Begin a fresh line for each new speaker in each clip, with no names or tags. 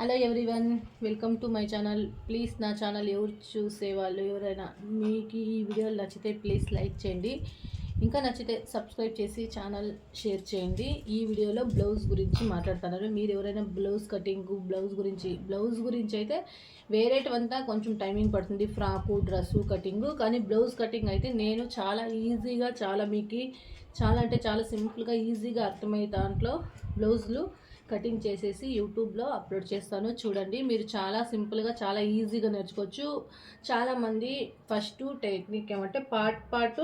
Hello everyone welcome to my channel please నా channel ఎవరు చూసే వాళ్ళు ఎవరైనా మీకు ఈ వీడియోలు నచ్చితే ప్లీజ్ లైక్ చేయండి. ఇంకా నచ్చితే సబ్స్క్రైబ్ చేసి ఛానల్ షేర్ చేయండి. ఈ వీడియోలో బ్లౌజ్ గురించి మాట్లాడుతున్నారు. మీరు ఎవరైనా బ్లౌజ్ కటింగ్ బ్లౌజ్ గురించి బ్లౌజ్ గురించి అయితే వేరేటివంతా కొంచెం టైమింగ్ పడుతుంది. ఫ్రాకు డ్రెస్సు కటింగ్ కానీ బ్లౌజ్ కటింగ్ అయితే నేను చాలా ఈజీగా చాలా మీకు చాలా అంటే చాలా సింపుల్గా ఈజీగా అర్థమయ్యే దాంట్లో బ్లౌజులు కటింగ్ చేసేసి యూట్యూబ్లో అప్లోడ్ చేస్తాను. చూడండి మీరు చాలా సింపుల్గా చాలా ఈజీగా నేర్చుకోవచ్చు. చాలామంది ఫస్ట్ టెక్నిక్ ఏమంటే పార్ట్ పార్ట్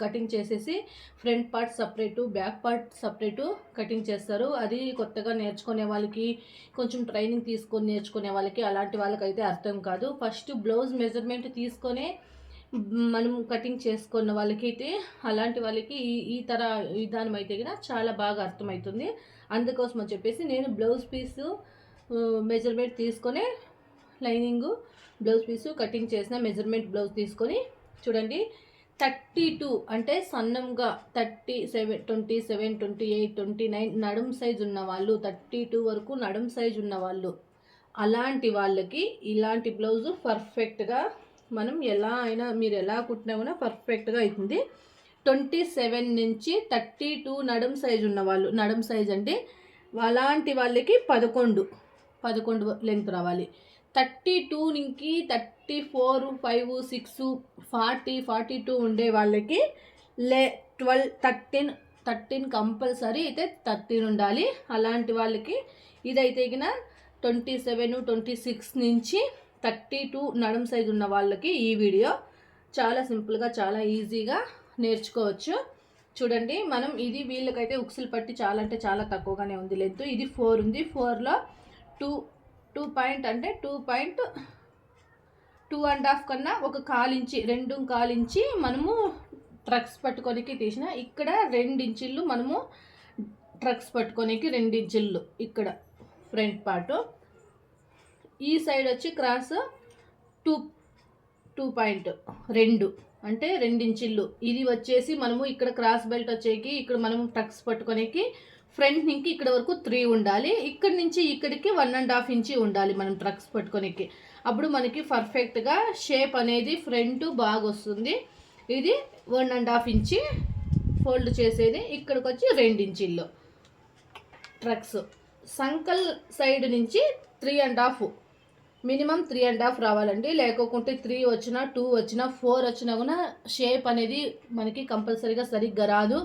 కటింగ్ చేసేసి front part separate back part separate cutting చేస్తారు. అది కొత్తగా నేర్చుకునే వాళ్ళకి కొంచెం ట్రైనింగ్ తీసుకొని నేర్చుకునే వాళ్ళకి అలాంటి వాళ్ళకైతే అర్థం కాదు. ఫస్ట్ బ్లౌజ్ మెజర్మెంట్ తీసుకొనే మనం కటింగ్ చేసుకున్న వాళ్ళకి అయితే అలాంటి వాళ్ళకి ఈ ఈ తర విధానం అయితే కూడా చాలా బాగా అర్థమవుతుంది. అందుకోసం అని చెప్పేసి నేను బ్లౌజ్ పీసు మెజర్మెంట్ తీసుకొని లైనింగు బ్లౌజ్ పీసు కటింగ్ చేసిన మెజర్మెంట్ బ్లౌజ్ తీసుకొని చూడండి థర్టీ టూ అంటే సన్నంగా thirty seven twenty seven twenty eight twenty nine నడుం సైజ్ ఉన్న వాళ్ళు థర్టీ టూ వరకు నడుం సైజ్ ఉన్న వాళ్ళు అలాంటి వాళ్ళకి ఇలాంటి బ్లౌజు పర్ఫెక్ట్గా మనం ఎలా అయినా మీరు ఎలా కుట్టినా కూడా పర్ఫెక్ట్గా అవుతుంది ట్వంటీ సెవెన్ నుంచి థర్టీ టూ నడుం సైజు ఉన్న వాళ్ళు నడుం సైజ్ అంటే అలాంటి వాళ్ళకి పదకొండు. పదకొండు లెంత్ రావాలి. థర్టీ టూ నుంచి thirty four five six forty forty two ఉండే వాళ్ళకి లే ట్వెల్వ్ థర్టీన్ థర్టీన్ కంపల్సరీ అయితే థర్టీన్ ఉండాలి. అలాంటి వాళ్ళకి ఇదైతే కిన ట్వంటీ సెవెన్ ట్వంటీ సిక్స్ నుంచి థర్టీ టూ నడుం సైజు ఉన్న వాళ్ళకి ఈ వీడియో చాలా సింపుల్గా చాలా ఈజీగా నేర్చుకోవచ్చు. చూడండి మనం ఇది వీళ్ళకైతే ఉక్సులు పట్టి చాలా అంటే చాలా తక్కువగానే ఉంది లెంత్. ఇది ఫోర్ ఉంది. ఫోర్లో టూ టూ పాయింట్ అంటే two point two and half కన్నా ఒక కాలించి రెండు కాలించి మనము ట్రక్స్ పట్టుకోనికి తీసిన ఇక్కడ ఇంచిళ్ళు మనము ట్రక్స్ పట్టుకోనికి ఇంచిళ్ళు ఇక్కడ ఫ్రంట్ పార్ట్. ఈ సైడ్ వచ్చి క్రాస్ టూ టూ పాయింట్ రెండు. అంటే రెండించిళ్ళు. ఇది వచ్చేసి మనము ఇక్కడ క్రాస్ బెల్ట్ వచ్చేకి ఇక్కడ మనము టక్స్ పట్టుకోనికి ఫ్రంట్ నుంచి ఇక్కడ వరకు త్రీ ఉండాలి. ఇక్కడ నుంచి ఇక్కడికి వన్ అండ్ హాఫ్ ఇంచి ఉండాలి మనం ట్రక్స్ పట్టుకోనికి. అప్పుడు మనకి పర్ఫెక్ట్గా షేప్ అనేది ఫ్రంట్ బాగా వస్తుంది. ఇది వన్ అండ్ హాఫ్ ఇంచి ఫోల్డ్ చేసేది ఇక్కడికి వచ్చి రెండించిళ్ళు. ట్రక్స్ సంకల్ సైడ్ నుంచి three and half. Minimum three and half రావాలండి. లేకోకుంటే త్రీ వచ్చినా టూ వచ్చినా ఫోర్ వచ్చినా కూడా షేప్ అనేది మనకి కంపల్సరీగా సరిగ్గా రాదు.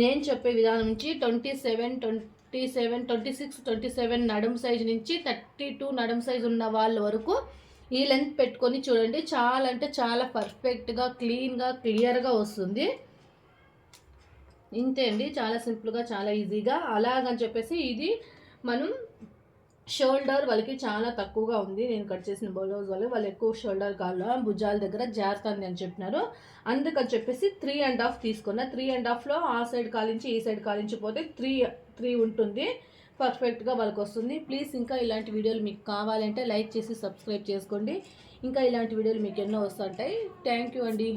నేను చెప్పే విధానం నుంచి twenty seven twenty seven twenty six twenty seven నడుం సైజ్ నుంచి థర్టీ టూ నడుం సైజ్ ఉన్న వాళ్ళ వరకు ఈ లెంత్ పెట్టుకొని చూడండి. చాలా అంటే చాలా పర్ఫెక్ట్గా క్లీన్గా క్లియర్గా వస్తుంది. ఇంతే అండి. చాలా సింపుల్గా చాలా ఈజీగా. అలాగని చెప్పేసి ఇది మనం షోల్డర్ వాళ్ళకి చాలా తక్కువగా ఉంది. నేను కట్ చేసిన బ్లౌజ్ వాళ్ళు వాళ్ళు ఎక్కువ షోల్డర్ కాళ్ళ భుజాల దగ్గర జారుతుంది అని చెప్పినారు. అందుకని చెప్పేసి త్రీ అండ్ హాఫ్ తీసుకున్నా. త్రీ అండ్ హాఫ్లో ఆ సైడ్ కాలించి ఈ సైడ్ కాలించి పోతే త్రీ త్రీ ఉంటుంది. పర్ఫెక్ట్గా వాళ్ళకి వస్తుంది. ప్లీజ్ ఇంకా ఇలాంటి వీడియోలు మీకు కావాలంటే లైక్ చేసి సబ్స్క్రైబ్ చేసుకోండి. ఇంకా ఇలాంటి వీడియోలు మీకు ఎన్నో వస్తుంటాయి. థ్యాంక్ యూ అండి.